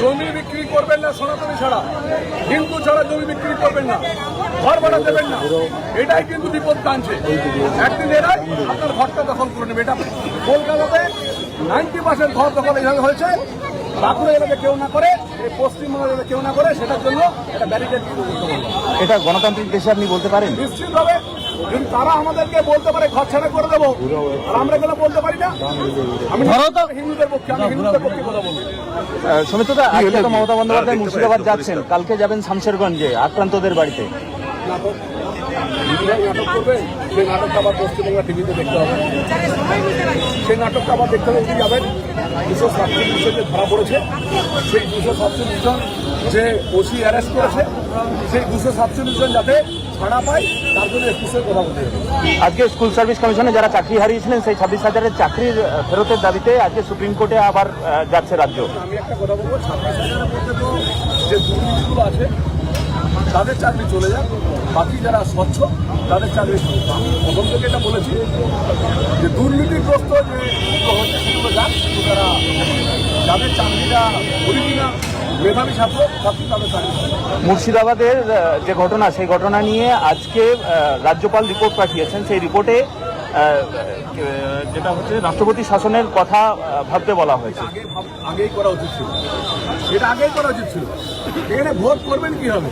জমি বিক্রি করবেন না সনাতনী ছাড়া। হিন্দু ছাড়া জমি বিক্রি করবেন না ঘর ভাড়া দেবেন না। এটাই কিন্তু বিপদ টানছে। একদিন এরাই আপনার ঘরটা দখল করে নেবে। এটা কলকাতাতে নাইনটি পার্সেন্ট ঘর দখল এইভাবে হয়েছে। বাঁকুড়া এলাকা কেউ না করে এই পশ্চিমবঙ্গ এলাকা কেউ না করে সেটার জন্য একটা ব্যারিকেড এটা গণতান্ত্রিক দেশে আপনি বলতে পারেন? নিশ্চিত কিন্তু তারা আমাদেরকে বলতে পারে ঘর ছাড়া করে দেবো। আর আমরা কেন বলতে পারি না? আমি হিন্দুদের পক্ষে আমি হিন্দুদের পক্ষে কথা বলব। সমিতদা আজকে তো মমতা বন্দ্যোপাধ্যায় মুর্শিদাবাদ যাচ্ছেন। কালকে যাবেন শামশেরগঞ্জে আক্রান্তদের বাড়িতে। নাটক নাটক করবে সেই নাটকটা আবার টিভিতে দেখতে হবে। সেই নাটকটা আবার দেখতে হবে উনি যাবেন। দুশো সাতচল্লিশ ধরা পড়েছে সেই দুশো সাতচল্লিশ জন যে ওসি অ্যারেস্ট করেছে সেই দুশো সাতচল্লিশ জন যাতে ছাড়া পায় তার জন্য একুশে কথা বলতে আজকে স্কুল সার্ভিস কমিশনে যারা চাকরি হারিয়েছিলেন সেই ছাব্বিশ হাজারের চাকরির ফেরতের দাবিতে আজকে সুপ্রিম কোর্টে আবার যাচ্ছে রাজ্য আমি একটা কথা বলব ছাব্বিশ হাজারের মধ্যে তো যে দুর্নীতিগুলো আছে তাদের চাকরি চলে যাক বাকি যারা স্বচ্ছ তাদের চাকরি। আমি প্রথম থেকে এটা বলেছি যে দুর্নীতিগ্রস্ত যে সেগুলো যাক কিন্তু তারা যাদের চাকরিটা মেধাবী ছাত্র ছাত্রী তাদের চাকরি চলে যাক। মুর্শিদাবাদের যে ঘটনা সেই ঘটনা নিয়ে আজকে রাজ্যপাল রিপোর্ট পাঠিয়েছেন। সেই রিপোর্টে যেটা হচ্ছে রাষ্ট্রপতি শাসনের কথা ভাবতে বলা হয়েছে। আগে আগেই করা উচিত ছিল। এটা আগেই করা উচিত ছিল। এখানে ভোট করবেন কি হবে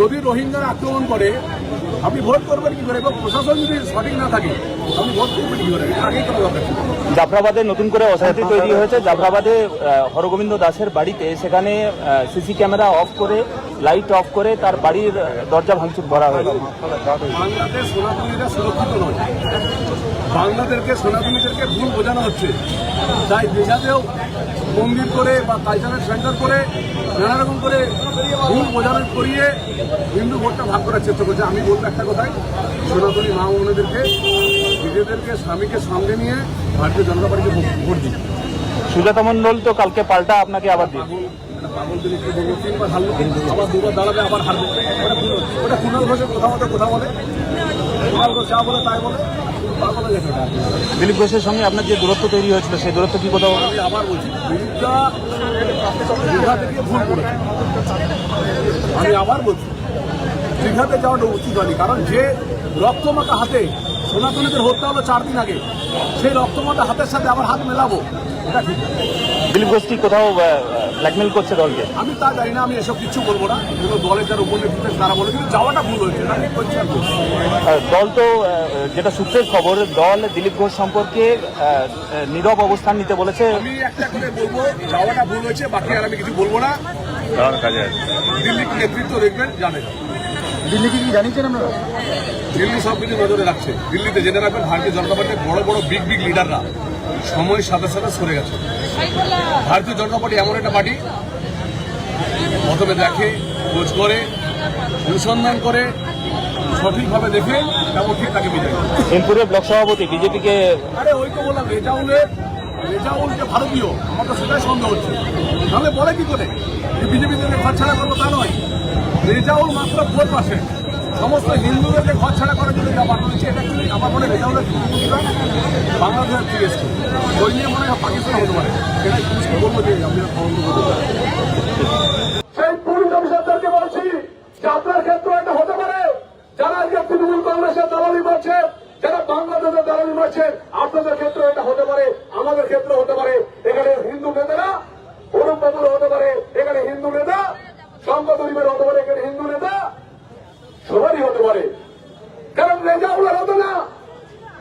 যদি রোহিঙ্গারা আক্রমণ করে আপনি ভোট করবেন কি করে? এবং প্রশাসন যদি সঠিক না থাকে, আপনি ভোট করবেন কি করে? আগে করা দরকার জাফরাবাদে নতুন করে অশান্তি তৈরি হয়েছে। জাফরাবাদে হরগোবিন্দ দাসের বাড়িতে সেখানে সিসি ক্যামেরা অফ করে লাইট অফ করে তার বাড়ির দরজা ভাঙচুর করা হয়েছে বাংলাদেশ সনাতনীরা সুরক্ষিত নয়। বাংলাদেশকে সনাতনীদেরকে ভুল বোঝানো হচ্ছে। তাই দেশাতেও মন্দির করে বা কালচারাল সেন্টার করে নানা রকম করে ভুল বোঝানো করিয়ে হিন্দু ভোটটা ভাগ করার চেষ্টা করছে। আমি বলব একটা কথাই সনাতনী মা বোনেদেরকে নিজেদেরকে স্বামীকে সামনে নিয়ে ভারতীয় জনতা পার্টিকে ভোট- দিন। সুজাতা মণ্ডল তো কালকে পাল্টা আপনাকে আবার দিন একটা বলব? তিনবার হারলো আবার দুবার দাঁড়াবে আবার হারবে। ওটা পুনর্বাসন কথা মতো কথা বলে। কুণাল ঘোষ যা বলে তাই বলে। দিলীপ ঘোষের সঙ্গে আপনার যে দূরত্ব তৈরি হয়েছিল সেই দূরত্ব কি কোথাও আমি আবার বলছি দিলীপদা দীঘা থেকে ভুল করেছে। আমি আবার বলছি দীঘাতে যাওয়াটা উচিত হয়নি কারণ যে রক্তমাতা হাতে সনাতনীদের হত্যা হলো চার দিন আগে সেই রক্তমাতা হাতের সাথে আবার হাত মেলাবো এটা ঠিক। দিলীপ ঘোষ কি কোথাও ব্ল্যাকমেল করছে দলকে? আমি তা জানি না আমি এসব কিছু বলব না। দলের যারা উপনেতৃত্বের তারা বলে কিন্তু যাওয়াটা ভুল হয়েছে এটা আমি বলছি। দল তো যেটা সূত্রের খবর দল দিলীপ ঘোষ সম্পর্কে নীরব অবস্থান নিতে বলেছে। আমি একটা করে বলব যাওয়াটা ভুল হয়েছে বাকি আর আমি কিছু বলব না। কাজে দিল্লি নেতৃত্ব দেখবেন জানে দিল্লি কি জানিয়েছেন আপনারা? দিল্লি সব কিছু নজরে রাখছে। দিল্লিতে জেনে রাখবেন ভারতীয় জনতা পার্টির বড় বড় বিগ বিগ লিডাররা সময়ের সাথে সাথে সরে গেছে। ভারতীয় জনতা পার্টি এমন একটা পার্টি প্রথমে দেখে খোঁজ করে অনুসন্ধান করে সঠিকভাবে দেখে এবং ঠিক তাকে। এনপুরের ব্লক সভাপতি বিজেপিকে আরে ওই তো বললাম রেজাউলের রেজাউল যে ভারতীয় আমার তো সেটাই সন্দেহ হচ্ছে। তাহলে বলে কি করে? যে বিজেপি থেকে ঘর ছাড়া করব তা নয়। রেজাউল মাত্র ফোর পার্সেন্ট সমস্ত হিন্দুদেরকে ঘর ছাড়া করার জন্য যা হচ্ছে এটা কিন্তু আমার মনে রেজাউলের বাংলাদেশের থেকে ওই নিয়ে মনে হয় পাকিস্তান হতে পারে। পুলিশকে বলব যে ক্ষেত্রে এটা কংগ্রেসের ক্ষেত্রে এটা হতে পারে, আমাদের ক্ষেত্রে হতে পারে। এখানে হিন্দু নেতারা অরুণ হতে পারে, এখানে হিন্দু নেতা হতে পারে। সবারই হতে পারে। কারণ রেজাউলের হতো না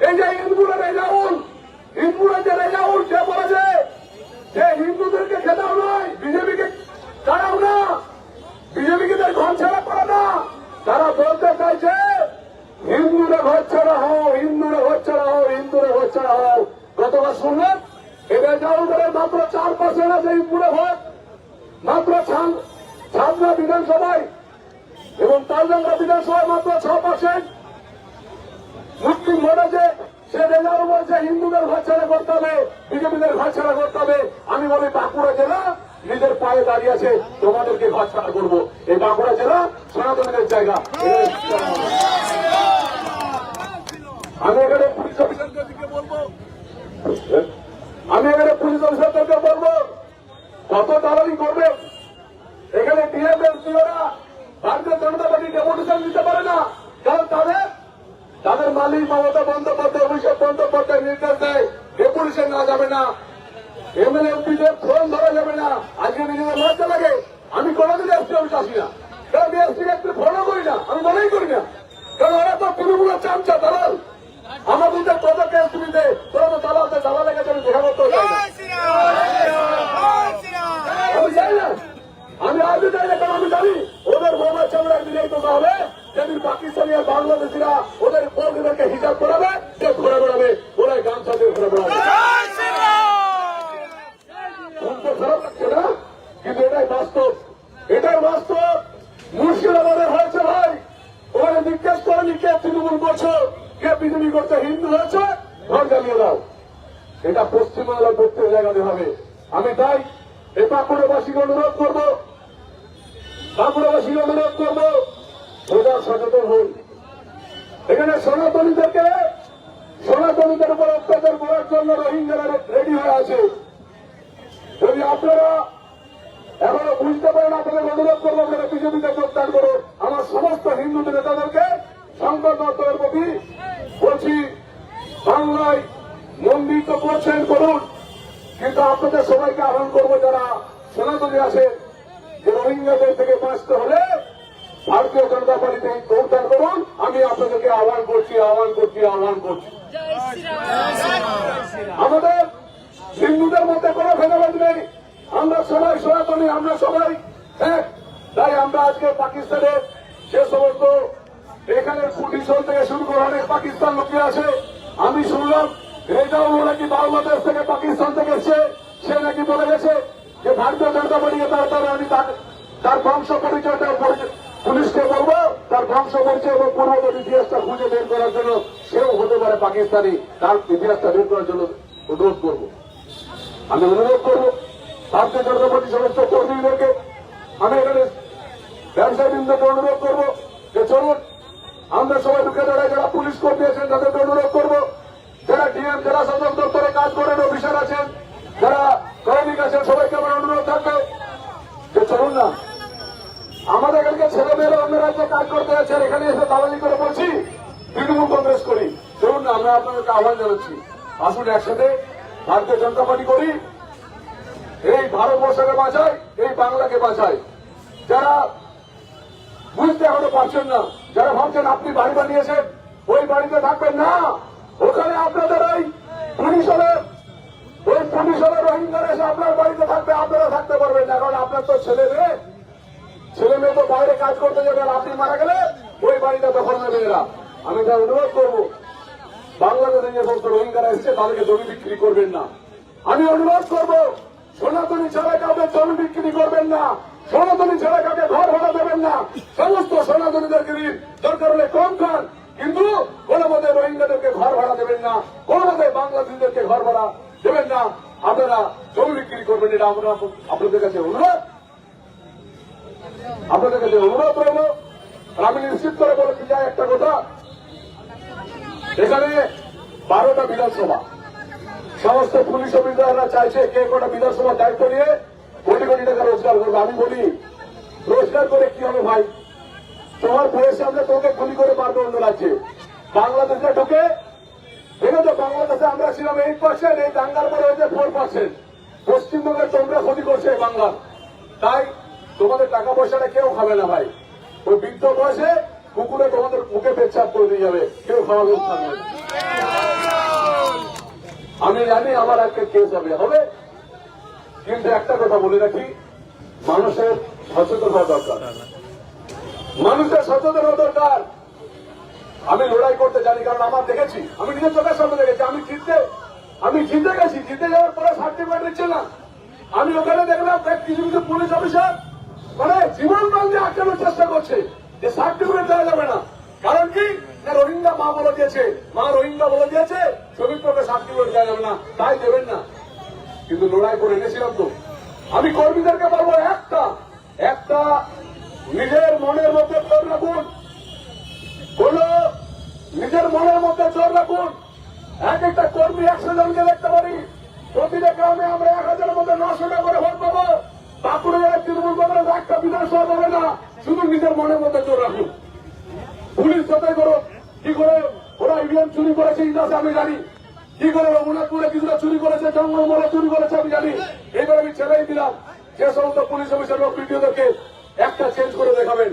এই যে হিন্দুরা রেজাউল, হিন্দুরা যে রেজাউল, সে বলেছে যে হিন্দুদেরকে খেতাও নয়, বিজেপিকে তারাও না। বিজেপিকে তার ঘর ছাড়া করে না। তারা বলতে চাইছে, হিন্দুরা ঘর ছাড়া হও, হিন্দুরা ঘর ছাড়া হও, হিন্দুরা ঘর ছাড়া হও। গতবার শুনলেন? যাও করে মাত্র চার পার্সেন্ট আছে হিন্দুরা ভোট মাত্র ছাবনা বিধানসভায় এবং তালডাঙ্গা বিধানসভায় মাত্র ছ পার্সেন্ট মুসলিম ভোট সে রেজাল্ট বলছে হিন্দুদের ঘর ছাড়া করতে হবে, বিজেপিদের ঘর ছাড়া করতে হবে। আমি বলি বাঁকুড়া জেলা নিজের পায়ে দাঁড়িয়ে আছে, তোমাদেরকে ঘর ছাড়া করব। এই বাঁকুড়া জেলা সনাতনীদের জায়গা। আমি এখানে পুলিশ অফিসারদেরকে বলব আমি এখানে পুলিশ অফিসারদেরকে বলব কত দালালি করবে এখানে ডিএমএসিওরা ভারতীয় জনতা পার্টি ডেপুটেশন দিতে পারে না কারণ তাদের তাদের মালিক মমতা বন্দ্যোপাধ্যায় অভিষেক বন্দ্যোপাধ্যায় নির্দেশ দেয় ডেপুটেশন না যাবে না। এমএলএ এমপিদের ফোন ধরা যাবে না। আজকে নিজেদের লজ্জা লাগে। আমি কোনোদিন এসপি অফিস আসি না। কারণ আমি এসপি একটু ফোনও করি না। আমি মনেই করি না। কারণ ওরা তো তৃণমূলের চামচা দালাল। আমাদের যে পদকে এসপি দেয় তোরা তো দালাল দালালের কাছে আমি দেখা করতে আমি যাই না। আমি আজও যাই না কারণ আমি জানি ওদের মোবাইল চামড়া বিজয়ী তো হবে। যেদিন পাকিস্তানি আর বাংলাদেশিরা ওদের পরিবারকে হিসাব করাবে সে ঘুরে বেড়াবে ওরা গামছা দিয়ে ঘুরে বেড়াবে শুনতে খারাপ লাগছে না কিন্তু এটাই বাস্তব এটাই বাস্তব। মুর্শিদাবাদে হয়েছে ভাই। ওখানে জিজ্ঞেস করেনি কে তৃণমূল করছ, কে বিজেপি করছে, হিন্দু হয়েছে? ঘর জ্বালিয়ে দাও। এটা পশ্চিমবাংলার প্রত্যেক জায়গাতে হবে। আমি তাই এই বাঁকুড়াবাসীকে অনুরোধ করব, বাঁকুড়াবাসীকে অনুরোধ করব প্রজা সচেতন হন এখানে সনাতনীদেরকে, সনাতনীদের উপর অত্যাচার করার জন্য রোহিঙ্গারা রেডি হয়ে আছে। যদি আপনারা এখনও বুঝতে পারেন আপনাদের অনুরোধ করব আপনারা বিজেপিতে যোগদান করুন আমার সমস্ত হিন্দু নেতাদেরকে সংবাদ মাধ্যমের প্রতি বলছি বাংলায় মন্দির তো করছেন করুন। কিন্তু আপনাদের সবাইকে আহ্বান করব যারা সনাতনী আছে যে রোহিঙ্গাদের থেকে বাঁচতে হলে ভারতীয় জনতা পার্টিতে যোগদান করুন। আমি আপনাদেরকে আহ্বান করছি আহ্বান করছি আহ্বান করছি। আমাদের হিন্দুদের মধ্যে কোনো ভেদাভেদ নেই। আমরা সবাই সনাতনী, আমরা সবাই এক। তাই আমরা আজকে পাকিস্তানের যে সমস্ত এখানের পুলিশন থেকে শুরু করে অনেক পাকিস্তান লোকে আছে। আমি শুনলাম, রেজাউল নাকি বাংলাদেশ থেকে পাকিস্তান থেকে এসছে? সে নাকি বলে গেছে যে ভারতীয় জনতা পার্টিকে তারপরে আমি তার- বংশ পরিচয়টা পরি- পুলিশকে বলব, তার বংশ পরিচয় এবং পূর্ববর্তী ইতিহাসটা খুঁজে বের করার জন্য সেও হতে পারে পাকিস্তানি। তার ইতিহাসটা বের করার জন্য অনুরোধ করব। আমি অনুরোধ করব ভারতীয় জনতা পার্টি সমস্ত কর্মীদেরকে আমি এখানে ব্যবসায়ীদেরকে অনুরোধ করব যে চলুন, আমরা সবাই ঢুকে দাঁড়ায় যারা পুলিশ কর্মী আছেন তাদেরকে অনুরোধ করব, যারা ডিএম জেলা শাসক দপ্তরে কাজ করেন, অফিসার আছেন, যারা শ্রমিক আছেন, সবাইকে আমার অনুরোধ থাকবে যে চলুন না। আমাদের এখানকে ছেলেমেয়েরা অন্য রাজ্যে কাজ করতে যাচ্ছেন এখানে এসে দালালি করে বলছি, তৃণমূল কংগ্রেস করি। চলুন না, আমরা আপনাদেরকে আহ্বান জানাচ্ছি। আসুন একসাথে, ভারতীয় জনতা পার্টি করি। এই ভারতবর্ষকে বাঁচাই এই বাংলাকে বাঁচাই যারা বুঝতে এখনও পারছেন না, যারা ভাবছেন আপনি বাড়ি বানিয়েছেন, ওই বাড়িতে থাকবেন না। ওখানে আপনাদের ওই পুলিশ হলে, ওই পুলিশ হলে রোহিঙ্গারা এসে আপনার বাড়িতে থাকবে, আপনারা থাকতে পারবেন না, কারণ আপনার তো ছেলে মেয়ে। ছেলে মেয়ে তো বাইরে কাজ করতে যাবে আপনি মারা গেলে ওই বাড়িটা দখল নেবে এরা। আমি তার অনুরোধ করব, বাংলাদেশে যে সমস্ত রোহিঙ্গারা এসছে, তাদেরকে জমি বিক্রি করবেন না। আমি অনুরোধ করব সনাতনী ছাড়া কাউকে জমি বিক্রি করবেন না। সনাতনী ছাড়া কাউকে ঘর ভাড়া দেবেন না। সমস্ত সনাতনীদেরকে দরকার হলে কম খান। কিন্তু কোন মতে রোহিঙ্গাদেরকে ঘর ভাড়া দেবেন না। কোন মতে বাংলাদেশিদেরকে ঘর ভাড়া দেবেন না। আপনারা জমি বিক্রি করবেন, এটা আমরা আপনাদের কাছে অনুরোধ। আপনাদের কাছে অনুরোধ রইল। আমি নিশ্চিত করে বলতে চাই একটা কথা। এখানে বারোটা বিধানসভা। সমস্ত পুলিশ অফিসাররা চাইছে কে কটা বিধানসভার দায়িত্ব নিয়ে কোটি কোটি টাকা রোজগার করবে। আমি বলি, রোজগার করে কি হবে ভাই? তোমার বয়সে আমরা তোকে গুলি করে মারবো অন্য রাজ্যে। বাংলাদেশে ঢুকে দেখেছ বাংলাদেশে আমরা ছিলাম এইট পার্সেন্ট এই দাঙ্গার পরে হয়েছে ফোর পার্সেন্ট পশ্চিমবঙ্গের তোমরা ক্ষতি করছে বাংলার। তাই তোমাদের টাকা পয়সাটা কেউ খাবে না ভাই। ওই বৃদ্ধ বয়সে কুকুরে তোমাদের মুখে পেচ্ছাপ করে দিয়ে যাবে। কেউ খাওয়া লোক থাকবে না। আমি জানি আমার একটা কেস হবে। হবে? কিন্তু একটা কথা বলে রাখি, মানুষের সচেতন হওয়া দরকার। মানুষের সচেতন হওয়া দরকার। আমি লড়াই করতে জানি, কারণ আমার দেখেছি। আমি নিজের চোখের সামনে দেখেছি। আমি জিততে, আমি জিতে গেছি। জিতে যাওয়ার পরে সার্টিফিকেট দিচ্ছে না আমি ওখানে দেখলাম কিছু কিছু পুলিশ অফিসার মানে জীবন বান্ধে আটকানোর চেষ্টা করছে, যে সার্টিফিকেট দেওয়া যাবে না। কারণ কি? না রোহিঙ্গা মা বলে দিয়েছে। মা রোহিঙ্গা বলে দিয়েছে শ্রমিককে সার্টিফিকেট দেওয়া যাবে না তাই দেবেন না। কিন্তু লড়াই করে এনেছিলাম তো। আমি কর্মীদেরকে বলব, একটা একটা নিজের মনের মধ্যে তোর রাখুন। কোন নিজের মনের মধ্যে জোর রাখুন। এক একটা কর্মী একশো জনকে দেখতে পারি। প্রতিটা গ্রামে আমরা এক হাজারের মধ্যে নশো টাকা করে ভোট পাবো। বাঁকুড়া জেলায় তৃণমূল কংগ্রেস, একটা বিধানসভা পাবে না। শুধু নিজের মনের মধ্যে জোর রাখুন। পুলিশ যতই করো কি করে ওরা ইভিএম চুরি করেছে ইন্দাস আমি জানি। কি করে রঘুনাথপুরে কিছুটা চুরি করেছে জঙ্গলমলে চুরি করেছে আমি জানি। এইবার আমি ছেড়েই দিলাম। যে সমস্ত পুলিশ অফিসার লোক পিডিওদেরকে একটা চেঞ্জ করে দেখাবেন।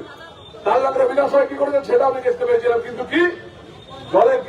তার লাগলে বিনাশ হয়, কি করেছেন সেটা আমি দেখতে পেয়েছিলাম। কিন্তু কি? দলের